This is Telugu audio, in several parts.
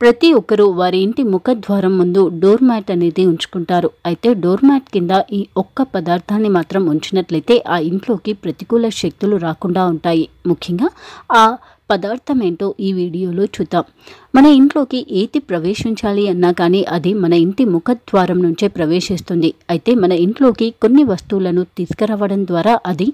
ప్రతి ఒక్కరూ వారి ఇంటి ముఖద్వారం ముందు డోర్ మ్యాట్ అనేది ఉంచుకుంటారు. అయితే డోర్ మ్యాట్ కింద ఈ ఒక్క పదార్థాన్ని మాత్రం ఉంచినట్లయితే ఆ ఇంట్లోకి ప్రతికూల శక్తులు రాకుండా ఉంటాయి. ముఖ్యంగా ఆ పదార్థం ఏంటో ఈ వీడియోలో చూద్దాం. మన ఇంట్లోకి ఏది ప్రవేశించాలి అన్నా కానీ అది మన ఇంటి ముఖద్వారం నుంచే ప్రవేశిస్తుంది. అయితే మన ఇంట్లోకి కొన్ని వస్తువులను తీసుకురావడం ద్వారా అది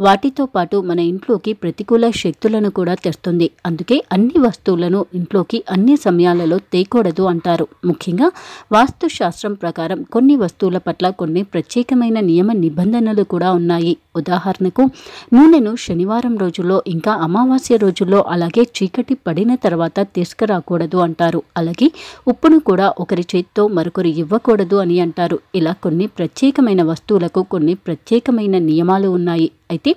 వాటితో పాటు మన ఇంట్లోకి ప్రతికూల శక్తులను కూడా తెస్తుంది. అందుకే అన్ని వస్తువులను ఇంట్లోకి అన్ని సమయాలలో తేకూడదు అంటారు. ముఖ్యంగా వాస్తుశాస్త్రం ప్రకారం కొన్ని వస్తువుల పట్ల కొన్ని ప్రత్యేకమైన నియమ నిబంధనలు కూడా ఉన్నాయి. ఉదాహరణకు నూనెను శనివారం రోజుల్లో ఇంకా అమావాస్య రోజుల్లో అలాగే చీకటి పడిన తర్వాత తీసుకురాకూడదు అంటారు. అలాగే ఉప్పును కూడా ఒకరి చేత్తో మరొకరు ఇవ్వకూడదు అని అంటారు. ఇలా కొన్ని ప్రత్యేకమైన వస్తువులకు కొన్ని ప్రత్యేకమైన నియమాలు ఉన్నాయి. అయితే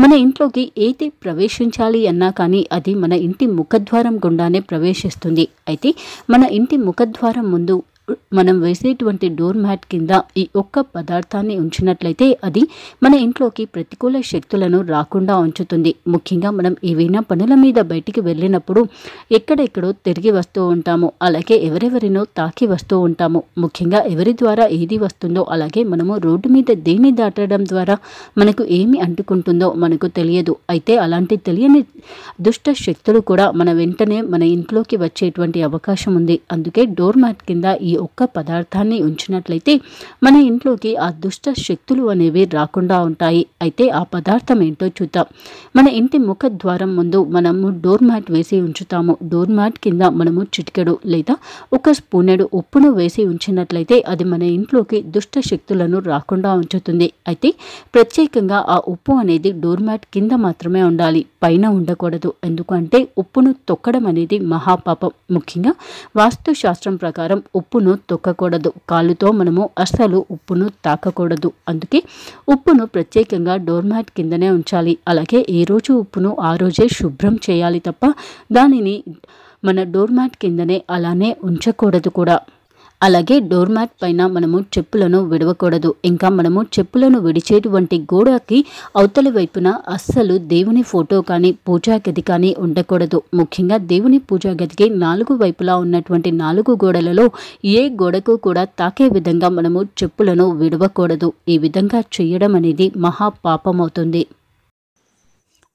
మన ఇంట్లోకి ఏది ప్రవేశించాలి అన్నా కానీ అది మన ఇంటి ముఖద్వారం గుండానే ప్రవేశిస్తుంది. అయితే మన ఇంటి ముఖద్వారం ముందు మనం వేసేటువంటి డోర్ మ్యాట్ కింద ఈ ఒక్క పదార్థాన్ని ఉంచినట్లయితే అది మన ఇంట్లోకి ప్రతికూల శక్తులను రాకుండా ఉంచుతుంది. ముఖ్యంగా మనం ఏవైనా పనుల మీద బయటికి వెళ్ళినప్పుడు ఎక్కడెక్కడో తిరిగి వస్తూ ఉంటాము. అలాగే ఎవరెవరినో తాకి వస్తూ ఉంటాము. ముఖ్యంగా ఎవరి ద్వారా ఏది వస్తుందో అలాగే మనము రోడ్డు మీద దేన్ని దాటడం ద్వారా మనకు ఏమి అంటుకుంటుందో మనకు తెలియదు. అయితే అలాంటి తెలియని దుష్ట శక్తులు కూడా మన వెంటనే మన ఇంట్లోకి వచ్చేటువంటి అవకాశం ఉంది. అందుకే డోర్ మ్యాట్ కింద ఈ ఒక్క పదార్థాన్ని ఉంచినట్లయితే మన ఇంట్లోకి ఆ దుష్ట శక్తులు అనేవి రాకుండా ఉంటాయి. అయితే ఆ పదార్థం ఏంటో చూద్దాం. మన ఇంటి ముఖ ద్వారం ముందు మనము డోర్ మ్యాట్ వేసి ఉంచుతాము. డోర్ మ్యాట్ కింద మనము చిటికెడు లేదా ఒక స్పూనెడు ఉప్పును వేసి ఉంచినట్లయితే అది మన ఇంట్లోకి దుష్ట శక్తులను రాకుండా ఉంచుతుంది. అయితే ప్రత్యేకంగా ఆ ఉప్పు అనేది డోర్ మ్యాట్ కింద మాత్రమే ఉండాలి. పైన ఉండకూడదు. ఎందుకంటే ఉప్పును తొక్కడం అనేది మహాపాపం. ముఖ్యంగా వాస్తు శాస్త్రం ప్రకారం ఉప్పును తొక్కకూడదు. కాలుతో మనము అస్సలు ఉప్పును తాకకూడదు. అందుకే ఉప్పును ప్రత్యేకంగా డోర్ మ్యాట్ కిందనే ఉంచాలి. అలాగే ఏ రోజు ఉప్పును ఆ రోజే శుభ్రం చేయాలి తప్ప దానిని మన డోర్ మ్యాట్ కిందనే అలానే ఉంచకూడదు కూడా. అలాగే డోర్ మ్యాట్ పైన మనము చెప్పులను విడవకూడదు. ఇంకా మనము చెప్పులను విడిచేటువంటి గోడకి అవతలి వైపున అస్సలు దేవుని ఫోటో కానీ పూజా గది కానీ ఉండకూడదు. ముఖ్యంగా దేవుని పూజా గదికి నాలుగు వైపులా ఉన్నటువంటి నాలుగు గోడలలో ఏ గోడకు కూడా తాకే విధంగా మనము చెప్పులను విడవకూడదు. ఈ విధంగా చేయడం అనేది మహా పాపమవుతుంది.